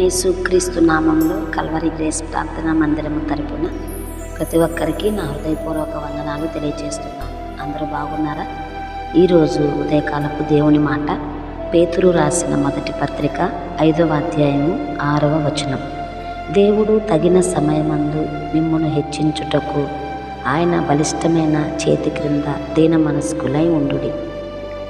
యేసుక్రీస్తు నామంలో Calvary grace ప్రార్థనా మందిరము తరపున ప్రతి ఒక్కరికి నా హృదయపూర్వక వందనాలు తెలియజేస్తున్నాను. అందరూ బాగున్నారా? ఈరోజు ఉదయకాలపు దేవుని మాట పేతురు రాసిన మొదటి పత్రిక ఐదవ అధ్యాయము ఆరవ వచనం. దేవుడు తగిన సమయమందు మిమ్మను హెచ్చించుటకు ఆయన బలిష్టమైన చేతి క్రింద దీన మనస్కులై ఉండుడి.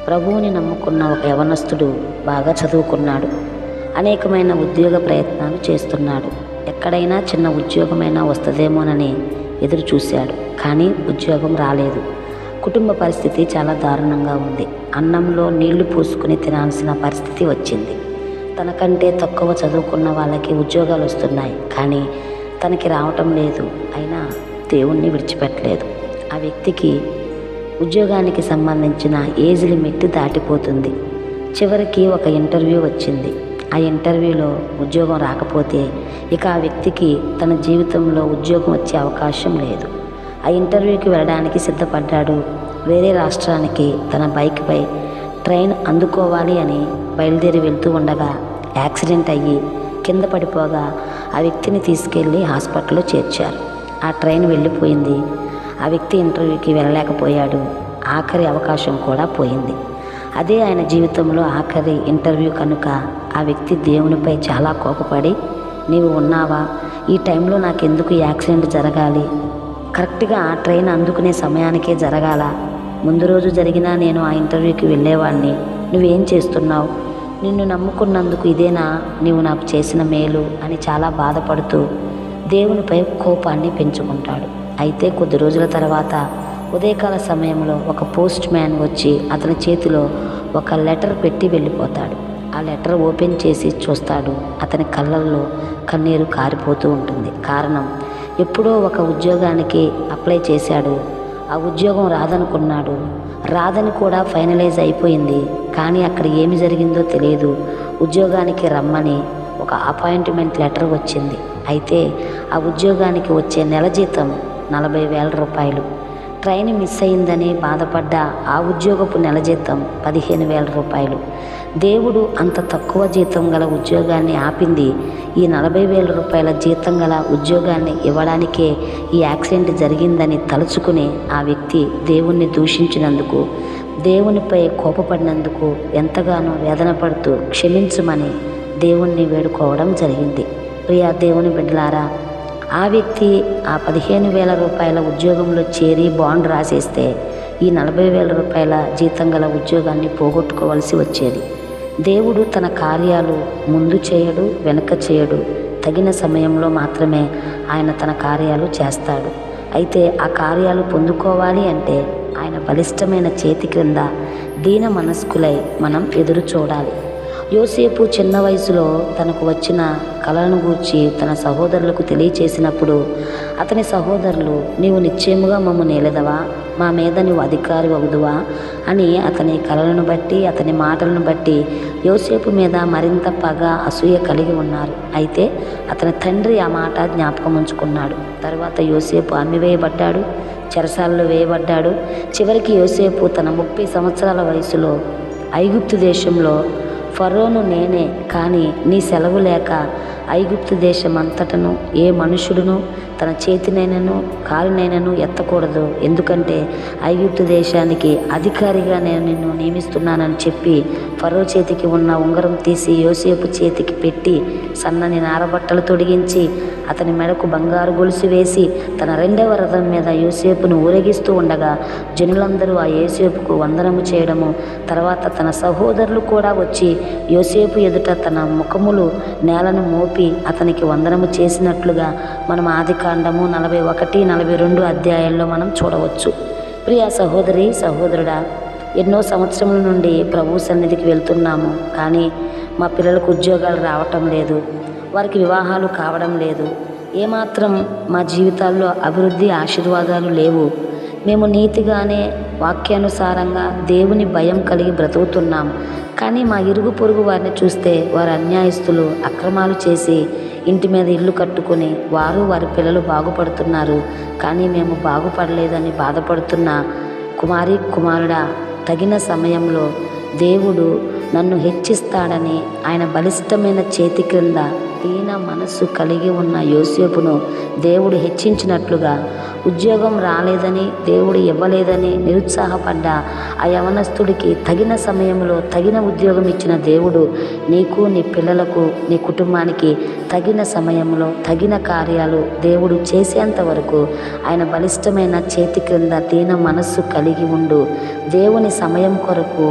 ప్రభువుని నమ్ముకున్న ఒక యవనస్తుడు బాగా చదువుకున్నాడు. అనేకమైన ఉద్యోగ ప్రయత్నాలు చేస్తున్నాడు. ఎక్కడైనా చిన్న ఉద్యోగమైనా వస్తుందేమోనని ఎదురు చూశాడు కానీ ఉద్యోగం రాలేదు. కుటుంబ పరిస్థితి చాలా దారుణంగా ఉంది. అన్నంలో నీళ్ళు పూసుకుని తినాల్సిన పరిస్థితి వచ్చింది. తనకంటే తక్కువ చదువుకున్న వాళ్ళకి ఉద్యోగాలు వస్తున్నాయి. కానీ తనకి రావటం లేదు. అయినా దేవుణ్ణి విడిచిపెట్టలేదు. ఆ వ్యక్తికి ఉద్యోగానికి సంబంధించిన ఏజ్ లిమిట్ దాటిపోతుంది. చివరికి ఒక ఇంటర్వ్యూ వచ్చింది. ఆ ఇంటర్వ్యూలో ఉద్యోగం రాకపోతే ఇక ఆ వ్యక్తికి తన జీవితంలో ఉద్యోగం వచ్చే అవకాశం లేదు. ఆ ఇంటర్వ్యూకి వెళ్ళడానికి సిద్ధపడ్డాడు. వేరే రాష్ట్రానికి తన బైక్పై ట్రైన్ అందుకోవాలి అని బయలుదేరి వెళ్తూ ఉండగా యాక్సిడెంట్ అయ్యి కింద పడిపోగా ఆ వ్యక్తిని తీసుకెళ్ళి హాస్పిటల్లో చేర్చారు. ఆ ట్రైన్ వెళ్ళిపోయింది. ఆ వ్యక్తి ఇంటర్వ్యూకి వెళ్ళలేకపోయాడు. ఆఖరి అవకాశం కూడా పోయింది. అదే ఆయన జీవితంలో ఆఖరి ఇంటర్వ్యూ కనుక ఆ వ్యక్తి దేవునిపై చాలా కోపపడి నీవు ఉన్నావా? ఈ టైంలో నాకు ఎందుకు యాక్సిడెంట్ జరగాలి? కరెక్ట్గా ఆ ట్రైన్ అందుకునే సమయానికే జరగాల. ముందు రోజు జరిగినా నేను ఆ ఇంటర్వ్యూకి వెళ్ళేవాడిని నువ్వేం చేస్తున్నావు? నిన్ను నమ్ముకున్నందుకు ఇదేనా? నీవు నాకు చేసిన మేలు అని చాలా బాధపడుతూ దేవునిపై కోపాన్ని పెంచుకుంటాడు. అయితే కొద్ది రోజుల తర్వాత ఉదయకాల సమయంలో ఒక పోస్ట్ మ్యాన్ వచ్చి అతని చేతిలో ఒక లెటర్ పెట్టి వెళ్ళిపోతాడు. ఆ లెటర్ ఓపెన్ చేసి చూస్తాడు. అతని కళ్ళల్లో కన్నీరు కారిపోతూ ఉంటుంది. కారణం ఎప్పుడో ఒక ఉద్యోగానికి అప్లై చేశాడు. ఆ ఉద్యోగం రాదనుకున్నాడు. రాదని కూడా ఫైనలైజ్ అయిపోయింది. కానీ అక్కడ ఏమి జరిగిందో తెలియదు. ఉద్యోగానికి రమ్మని ఒక అపాయింట్మెంట్ లెటర్ వచ్చింది. అయితే ఆ ఉద్యోగానికి వచ్చే నెల జీతం నలభై వేల రూపాయలు. ట్రైన్ మిస్ అయిందని బాధపడ్డ ఆ ఉద్యోగపు నెల జీతం పదిహేను వేల రూపాయలు. దేవుడు అంత తక్కువ జీతం గల ఉద్యోగాన్ని ఆపింది. ఈ నలభై వేల రూపాయల జీతం గల ఉద్యోగాన్ని ఇవ్వడానికే ఈ యాక్సిడెంట్ జరిగిందని తలుచుకుని ఆ వ్యక్తి దేవుణ్ణి దూషించినందుకు దేవునిపై కోపపడినందుకు ఎంతగానో వేదన పడుతూ క్షమించమని దేవుణ్ణి వేడుకోవడం జరిగింది. ప్రియా దేవుని బిడ్డలారా ఆ వ్యక్తి ఆ పదిహేను వేల రూపాయల ఉద్యోగంలో చేరి బాండ్ రాసేస్తే ఈ నలభై వేల రూపాయల జీతం గల ఉద్యోగాన్ని పోగొట్టుకోవాల్సి వచ్చేది. దేవుడు తన కార్యాలు ముందు చేయడు వెనక చేయడు. తగిన సమయంలో మాత్రమే ఆయన తన కార్యాలు చేస్తాడు. అయితే ఆ కార్యాలు పొందుకోవాలి అంటే ఆయన బలిష్టమైన చేతి క్రింద దీన మనస్కులై మనం ఎదురు చూడాలి. యోసేపు చిన్న వయసులో తనకు వచ్చిన కళలను గూర్చి తన సహోదరులకు తెలియచేసినప్పుడు అతని సహోదరులు నీవు నిశ్చయముగా మమ్ము నిలదవా? మా మీద నువ్వు అధికారి అవుదువా అని అతని కళలను బట్టి అతని మాటలను బట్టి యోసేపు మీద మరింత పగ అసూయ కలిగి ఉన్నారు. అయితే అతని తండ్రి ఆ మాట జ్ఞాపకం ఉంచుకున్నాడు. తర్వాత యోసేపు అమ్మివేయబడ్డాడు చెరసాలలో వేయబడ్డాడు. చివరికి యోసేపు తన ముప్పై సంవత్సరాల వయసులో ఐగుప్తు దేశంలో ఫరోను నేనే కానీ నీ సెలవు లేక ఐగుప్తు దేశమంతటను ఏ మనుషుడును తన చేతినైనను కాలునైనను ఎత్తకూడదు. ఎందుకంటే ఐగుప్తు దేశానికి అధికారిగా నేను నిన్ను నియమిస్తున్నానని చెప్పి ఫరో చేతికి ఉన్న ఉంగరం తీసి యోసేపు చేతికి పెట్టి సన్నని నారబట్టలు తొడిగించి అతని మెడకు బంగారు గొలుసు వేసి తన రెండవ రథం మీద యోసేపును ఊరేగిస్తూ ఉండగా జనులందరూ ఆ యోసేపుకు వందనము చేయడము తర్వాత తన సహోదరులు కూడా వచ్చి యోసేపు ఎదుట తన ముఖములు నేలను మోపి అతనికి వందనము చేసినట్లుగా మనం ఆదికాండము నలభై ఒకటి నలభై రెండు అధ్యాయాల్లో మనం చూడవచ్చు. ప్రియా సహోదరి సహోదరుడా ఎన్నో సంవత్సరముల నుండి ప్రభు సన్నిధికి వెళ్తున్నాము. కానీ మా పిల్లలకు ఉద్యోగాలు రావటం లేదు. వారికి వివాహాలు కావడం లేదు. ఏమాత్రం మా జీవితాల్లో అభివృద్ధి ఆశీర్వాదాలు లేవు. మేము నీతిగానే వాక్యానుసారంగా దేవుని భయం కలిగి బ్రతుకుతున్నాం. కానీ మా ఇరుగు పొరుగు వారిని చూస్తే వారు అన్యాయస్తులు అక్రమాలు చేసి ఇంటి మీద ఇల్లు కట్టుకొని వారు వారి పిల్లలు బాగుపడుతున్నారు. కానీ మేము బాగుపడలేదని బాధపడుతున్న కుమారి కుమారుడా తగిన సమయంలో దేవుడు నన్ను హెచ్చిస్తాడని ఆయన బలిష్టమైన చేతి క్రింద దీన మనస్సు కలిగి ఉన్న యోసేపును దేవుడు హెచ్చించినట్లుగా ఉద్యోగం రాలేదని దేవుడు ఇవ్వలేదని నిరుత్సాహపడ్డ ఆ యవనస్తుడికి తగిన సమయంలో తగిన ఉద్యోగం ఇచ్చిన దేవుడు నీకు నీ పిల్లలకు నీ కుటుంబానికి తగిన సమయంలో తగిన కార్యాలు దేవుడు చేసేంత వరకు ఆయన బలిష్టమైన చేతి క్రింద దీన మనస్సు కలిగి ఉండు. దేవుని సమయం కొరకు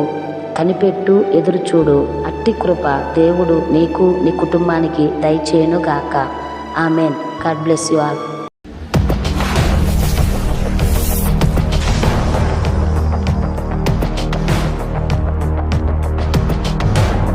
కనిపెట్టు ఎదురుచూడు. అట్టి కృప దేవుడు నీకు నీ కుటుంబానికి దయచేయును గాక amen. God bless you all.